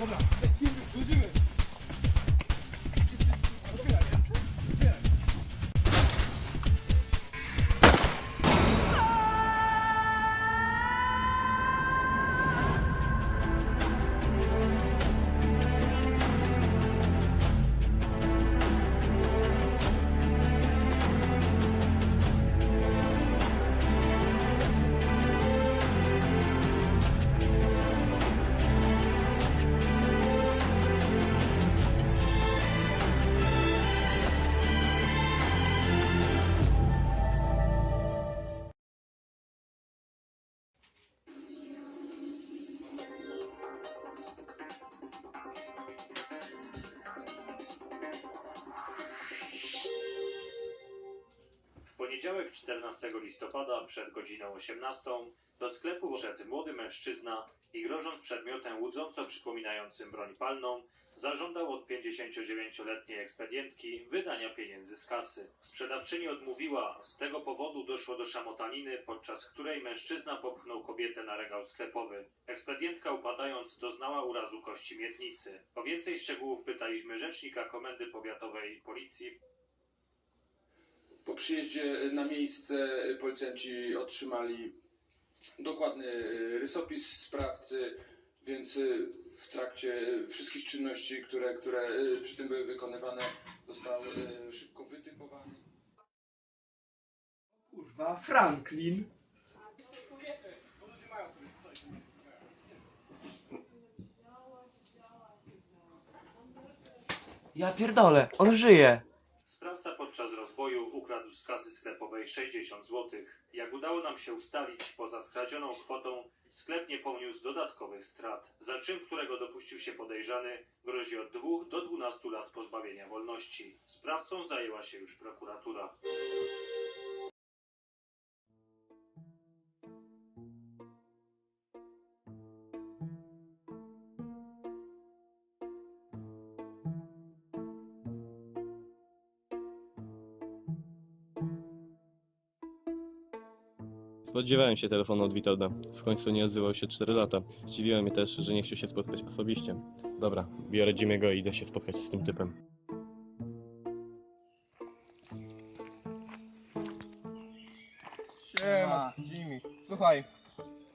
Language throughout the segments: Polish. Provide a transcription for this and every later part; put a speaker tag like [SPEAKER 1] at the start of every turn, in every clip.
[SPEAKER 1] 봐봐. 내 팀들
[SPEAKER 2] 조심해. Poniedziałek 14 listopada przed godziną 18 do sklepu wszedł młody mężczyzna i grożąc przedmiotem łudząco przypominającym broń palną, zażądał od 59-letniej ekspedientki wydania pieniędzy z kasy. Sprzedawczyni odmówiła, z tego powodu doszło do szamotaniny, podczas której mężczyzna popchnął kobietę na regał sklepowy. Ekspedientka upadając doznała urazu kości miednicy. O więcej szczegółów pytaliśmy rzecznika Komendy Powiatowej Policji
[SPEAKER 3] Po przyjeździe na miejsce policjanci otrzymali dokładny rysopis sprawcy, więc w trakcie wszystkich czynności, które, które przy tym były wykonywane, został szybko wytypowany.
[SPEAKER 1] Kurwa, Franklin.
[SPEAKER 4] Ja pierdolę, on żyje.
[SPEAKER 2] Z kasy sklepowej 60 zł. Jak udało nam się ustalić, poza skradzioną kwotą sklep nie poniósł dodatkowych strat, za czyn którego dopuścił się podejrzany, grozi od 2 do 12 lat pozbawienia wolności. Sprawcą zajęła się już prokuratura.
[SPEAKER 5] Spodziewałem się telefonu od Witolda. W końcu nie odzywał się 4 lata. Zdziwiło mnie też, że nie chciał się spotkać osobiście. Dobra, biorę Jimmy'ego i idę się spotkać z tym typem.
[SPEAKER 6] Siema, Jimmy. Słuchaj,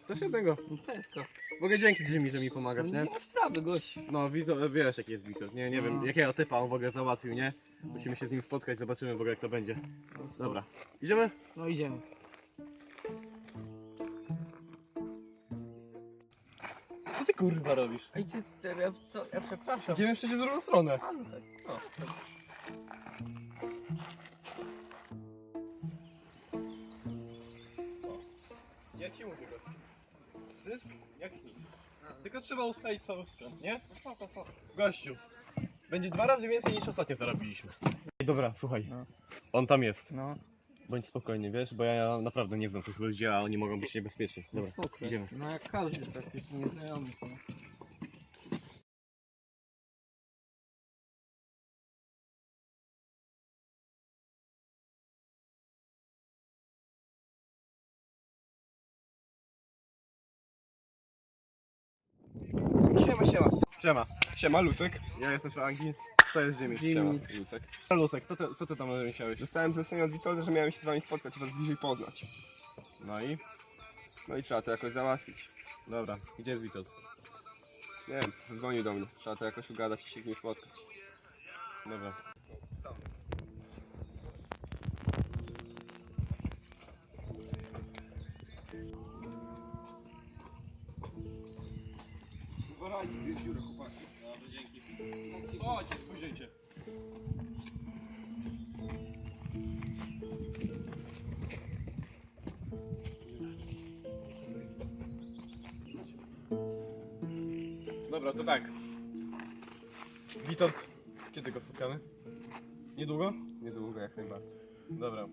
[SPEAKER 6] coś jednego.
[SPEAKER 4] Prędko.
[SPEAKER 6] W ogóle dzięki Jimmy, że mi pomagasz, nie?
[SPEAKER 4] Nie ma sprawy, gość.
[SPEAKER 6] No, Wito, wiesz jaki jest Wito. Nie, nie wiem,
[SPEAKER 4] No.
[SPEAKER 6] jakiego typa on w ogóle załatwił, nie? Musimy się z nim spotkać, zobaczymy w ogóle jak to będzie. Dobra, idziemy?
[SPEAKER 4] No idziemy.
[SPEAKER 6] Ty kurwa robisz?
[SPEAKER 4] Ej, ty, ty, ja, co, ja przepraszam.
[SPEAKER 6] Idziemy przecież w drugą stronę.
[SPEAKER 4] A, no tak.
[SPEAKER 6] Ja ci mówię go. Zysk jak nic. Tylko trzeba ustalić cały sprzęt, nie?
[SPEAKER 4] No spoko, spoko.
[SPEAKER 6] Gościu, będzie dwa razy więcej niż ostatnio zarobiliśmy. Dobra, słuchaj.
[SPEAKER 4] No.
[SPEAKER 6] On tam jest.
[SPEAKER 4] No,
[SPEAKER 6] Bądź spokojny, wiesz, bo ja naprawdę nie znam tych ludzi, a oni mogą być niebezpieczni. Dobra,
[SPEAKER 4] spoko.
[SPEAKER 6] idziemy.
[SPEAKER 4] No jak każdy taki nieznajomy. no.
[SPEAKER 6] Siema, siema. Siema. Siema, Lucek. Ja jestem Franki. To jest Jimmy.
[SPEAKER 4] Jimmy.
[SPEAKER 6] Siema, Lucek. Lucek, co ty, co ty tam chciałeś?
[SPEAKER 7] Dostałem zlecenie od Witolda, że miałem się z wami spotkać was bliżej poznać.
[SPEAKER 6] No i?
[SPEAKER 7] No i trzeba to jakoś załatwić.
[SPEAKER 6] Dobra, gdzie jest Witold?
[SPEAKER 7] Nie wiem, dzwonił do mnie. Trzeba to jakoś ugadać i się z nim spotkać.
[SPEAKER 6] Dobra.
[SPEAKER 3] Uważajcie, jest dziura, chłopaki.
[SPEAKER 6] Dobra, to tak. Witold, kiedy go spotkamy? Niedługo?
[SPEAKER 7] Niedługo jak najbardziej.
[SPEAKER 6] Dobra.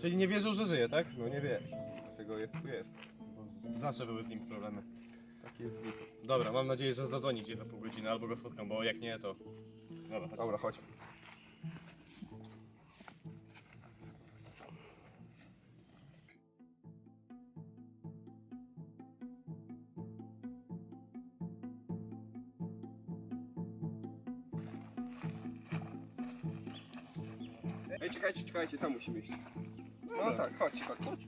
[SPEAKER 6] Czyli nie wierzył, że żyje, tak?
[SPEAKER 7] No nie wiesz, dlaczego jest tu jest.
[SPEAKER 6] Zawsze były z nim problemy.
[SPEAKER 7] Taki jest Witold.
[SPEAKER 6] Dobra, mam nadzieję, że zadzwoni gdzieś za pół godziny albo go spotkam, bo jak nie, to... Dobra, chodź.
[SPEAKER 7] Dobra, chodźmy. Ej, czekajcie, czekajcie, tam musimy iść. No tak, chodź, chodź, chodź.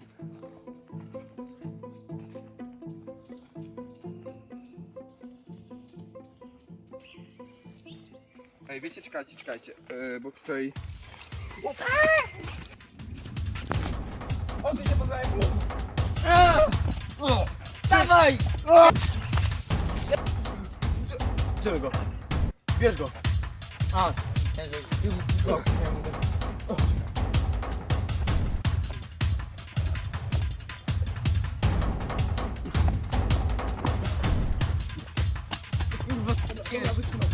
[SPEAKER 7] Ej, wiecie, czekajcie, czekajcie, yy, bo tutaj...
[SPEAKER 4] Stawaj! Bierz go. Bierz go. A, ten, że... Co? Kurwa, ciężko.